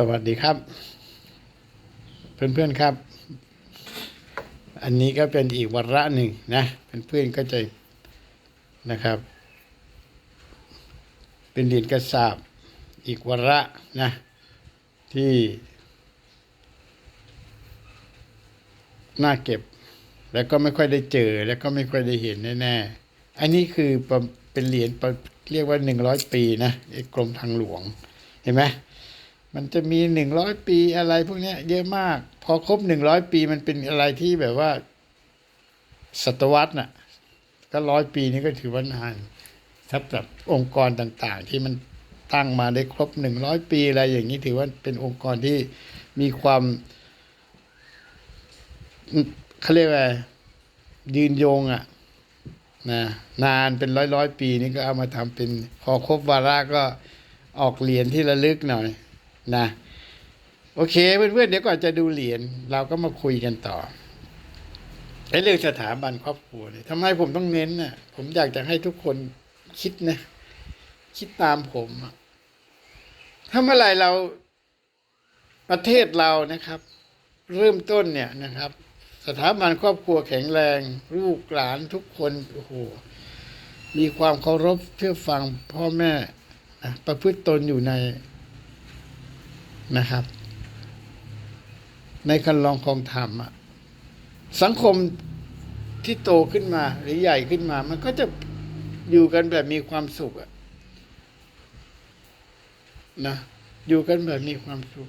สวัสดีครับ เพื่อนๆครับ อันนี้ก็เป็นอีกวาระหนึ่งนะเพื่อนๆก็จะนะครับ เป็นเหรียญกระสาบอีกวาระนะที่น่าเก็บ แล้วก็ไม่ค่อยได้เจอ แล้วก็ไม่ค่อยได้เห็นแน่ๆอันนี้คือเป็นเหรียญเรียกว่าหนึ่งร้อยปีนะไอ้กรมทางหลวงเห็นไหม มันจะมีหนึ่งร้อยปีอะไรพวกเนี้ยเยอะมาก พอครบหนึ่งร้อยปีมันเป็นอะไรที่แบบว่า ศตวรรษน่ะ ก็ร้อยปีนี้ก็ถือว่านานถ้าแบบองค์กรต่างๆ ที่มันตั้งมาได้ครบหนึ่งร้อยปีอะไรอย่างนี้ถือว่าเป็นองค์กรที่มีความเขาเรียกว่ายืนยงอะนะนานเป็นร้อยร้อยปีนี่ก็เอามาทำเป็นพอครบวาระก็ออกเหรียญที่ระลึกหน่อย นะโอเคเพื่อนๆเดี๋ยวก่อนจะดูเหรียญเราก็มาคุยกันต่อไอ้เรื่องสถาบันครอบครัวเนี่ยทำไมผมต้องเน้นน่ะ ผมอยากจะให้ทุกคนคิดนะ คิดตามผมถ้าเมื่อไรเราประเทศเรานะครับ เริ่มต้นเนี่ยนะครับ สถาบันครอบครัวแข็งแรง ลูกหลานทุกคนโอ้โหมีความเคารพเชื่อฟังพ่อแม่นะประพฤติตนอยู่ใน นะครับ ในคันลองคองธรรมอะสังคมที่โตขึ้นมาหรือใหญ่ขึ้นมา มันก็จะอยู่กันแบบมีความสุขอะนะอยู่กันแบบมีความสุข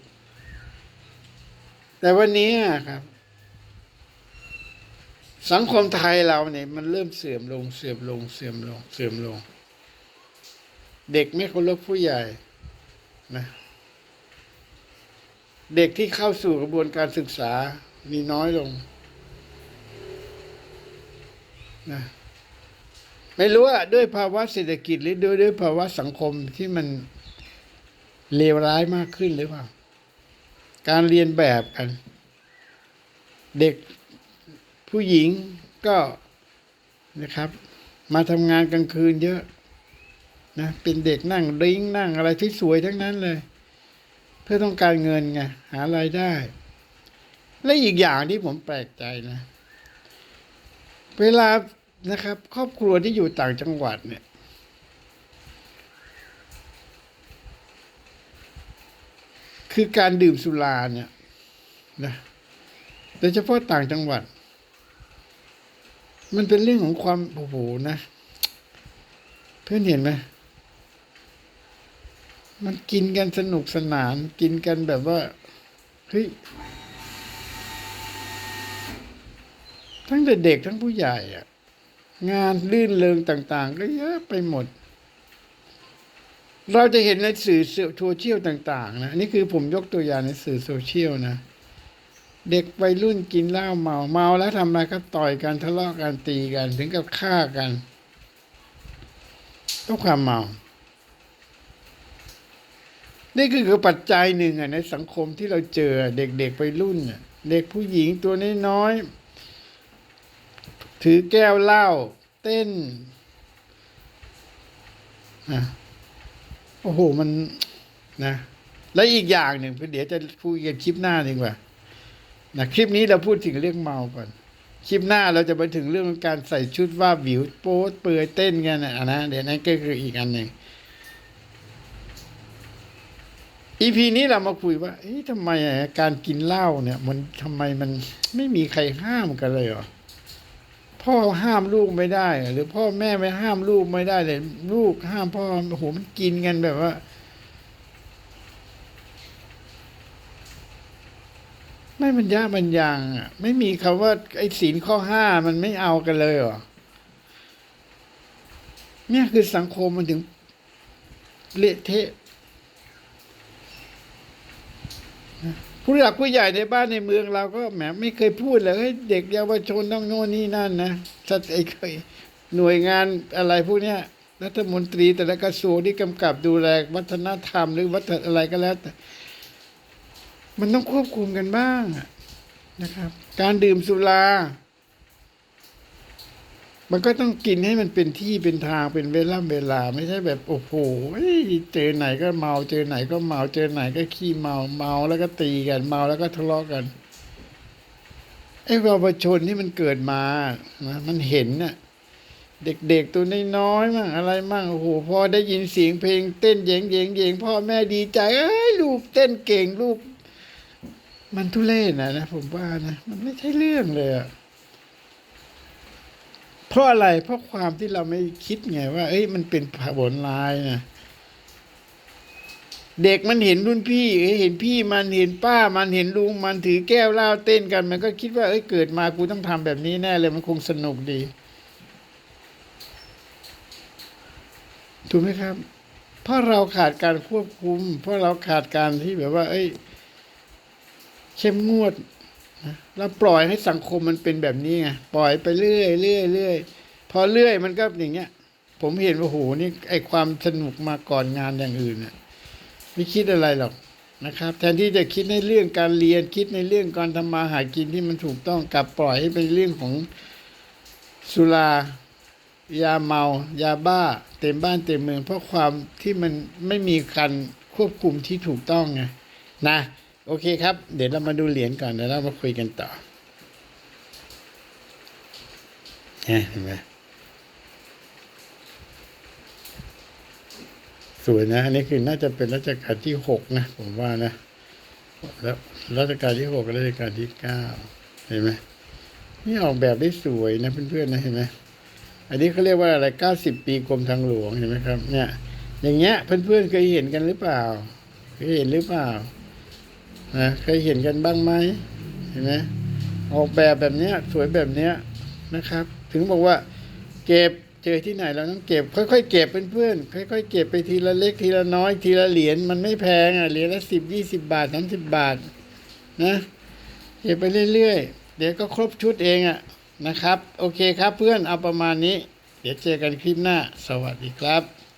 แต่วันนี้อะครับ สังคมไทยเราเนี่ย มันเริ่มเสื่อมลง เสื่อมลง เสื่อมลง เสื่อมลง เด็กไม่เคารพผู้ใหญ่นะ เด็กที่เข้าสู่กระบวนการศึกษามีน้อยลงนะไม่รู้ว่าด้วยภาวะเศรษฐกิจหรือด้วยด้วยภาวะสังคมที่มันเลวร้ายมากขึ้นหรือเปล่า การเรียนแบบกัน เด็กผู้หญิงก็นะครับ มาทำงานกลางคืนเยอะนะเป็นเด็กนั่งดริ้งนั่งอะไรที่สวยทั้งนั้นเลย เพื่อต้องการเงินไงหารายได้ และอีกอย่างที่ผมแปลกใจนะ เวลานะครับ ครอบครัวที่อยู่ต่างจังหวัดเนี่ย คือการดื่มสุราเนี่ยนะโดยเฉพาะต่างจังหวัด มันเป็นเรื่องของความโอ้โหนะ เพื่อนเห็นไหม มันกินกันสนุกสนาน กินกันแบบว่าเฮ้ยทั้งเด็กทั้งผู้ใหญ่อะงานลื่นเริงต่าง ๆ ก็เยอะไปหมด เราจะเห็นในสื่อโซเชียลต่าง ๆ นะนนี่คือผมยกตัวอย่างในสื่อโซเชียลนะ เด็กวัยรุ่นกินเหล้าเมาเมาแล้วทำอะไรก็ต่อยกันทะเลาะกันตีกัน ถึงกับฆ่ากันต้องความเมา นี่คือคือปัจจัยหนึ่งอะในสังคมที่เราเจอเด็กๆไปรุ่นน่ะเด็กผู้หญิงตัวน้อยๆถือแก้วเหล้าเต้นนะโอ้โหมันนะ และอีกอย่างหนึ่งเดี๋ยวจะคุยกันคลิปหน้าดีกว่านะคลิปนี้เราพูดถึงเรื่องเมาก่อน คลิปหน้าเราจะไปถึงเรื่องการใส่ชุดว่าบวิวโป๊เปลือยเต้นกันนะนะเดี๋ยวนั้นก็คืออีกอันหนึ่ง อีพีนี้เรามาคุยว่าเอ๊ะทำไมการกินเหล้าเนี่ย มันทำไมมันไม่มีใครห้ามกันเลยเหรอพ่อห้ามลูกไม่ได้ หรือพ่อแม่ไม่ห้ามลูกไม่ได้เลย ลูกห้ามพ่อโอ้โหมันกินกันแบบว่า ไม่บรรยาบรรยังอะ ไม่มีคำว่า ไอ้ศีลข้อห้ามันไม่เอากันเลยเหรอเนี่ยคือสังคมมันถึงเละเทะ ผู้หลักผู้ใหญ่ในบ้านในเมืองเราก็แหมไม่เคยพูดเลยเฮ้ยเด็กเยาวชนต้องโน่นนี่นั่นนะสัตไอ้เคยหน่วยงานอะไรพวกเนี้ยรัฐมนตรีแต่ละกระทรวงที่กำกับดูแลวัฒนธรรมหรือวัฒนอะไรก็แล้วแต่มันต้องควบคุมกันบ้างนะครับ การดื่มสุรา มันก็ต้องกินให้มันเป็นที่เป็นทางเป็นเวลาเวลา ไม่ใช่แบบโอ้โหเจอไหนก็เมาเจอไหนก็เมาเจอไหนก็ขี้เมาเมาแล้วก็ตีกันเมาแล้วก็ทะเลาะกันไอ้เยาวชนที่มันเกิดมานะมันเห็นน่ะเด็กๆตัวน้อยๆมั่งอะไรมั่งโอ้โหพอได้ยินเสียงเพลงเต้นเยงเยงเยงพ่อแม่ดีใจเอ้ยลูกเต้นเก่งลูก มันทุเรศนะนะผมว่านะมันไม่ใช่เรื่องเลยอะ เพราะอะไร เพราะความที่เราไม่คิดไงว่า เอ้ย มันเป็นผลร้ายนะเด็กมันเห็นรุ่นพี่เห็นพี่มันเห็นป้ามันเห็นลุงมันถือแก้วเหล้าเต้นกัน มันก็คิดว่าเอ้ยเกิดมากูต้องทำแบบนี้แน่เลยมันคงสนุกดี ถูกไหมครับ เพราะเราขาดการควบคุม เพราะเราขาดการที่แบบว่า เอ้ย เข้มงวด นะเราปล่อยให้สังคมมันเป็นแบบนี้ไงปล่อยไปเรื่อยเรื่อยเรื่อยพอเรื่อยมันก็อย่างเงี้ย ผมเห็นว่าโหนี่ไอความสนุกมาก่อนงานอย่างอื่นน่ะไม่คิดอะไรหรอกนะครับ แทนที่จะคิดในเรื่องการเรียนคิดในเรื่องการทำมาหากินที่มันถูกต้องกลับปล่อยให้เป็นเรื่องของสุรายาเมายาบ้า เต็มบ้านเต็มเมือง เพราะความที่มันไม่มีการควบคุมที่ถูกต้องไงนะ โอเคครับ เดี๋ยวเรามาดูเหรียญก่อนเดี๋ยวเรามาคุยกันต่อเห็นไหมสวยนะ อันนี้คือน่าจะเป็นรัชกาลที่หกนะ ผมว่านะ แล้วรัชกาลที่หกรัชกาลที่เก้าเห็นไหมนี่ออกแบบได้สวยนะเพื่อนๆนะเห็นไหมอันนี้เขาเรียกว่าอะไรเก้าสิบปีกรมทางหลวงเห็นไหมครับ เนี่ย อย่างเงี้ยเพื่อนๆเคยเห็นกันหรือเปล่า เคยเห็นหรือเปล่า นะเคยเห็นกันบ้างไหมเห็นไหมออกแบบแบบนี้สวยแบบนี้นะครับ ถึงบอกว่า เก็บเจอที่ไหนเราต้องเก็บ ค่อยๆเก็บเพื่อนๆค่อยๆเก็บไปทีละเล็กทีละน้อยทีละเหรียญมันไม่แพงอะเหรียญละสิบยี่สิบบาทสามสิบบาทนะเก็บไปเรื่อยๆเดี๋ยวก็ครบชุดเองอะนะครับ โอเคครับเพื่อนเอาประมาณนี้ เดี๋ยวเจอกันคลิปหน้า สวัสดีครับ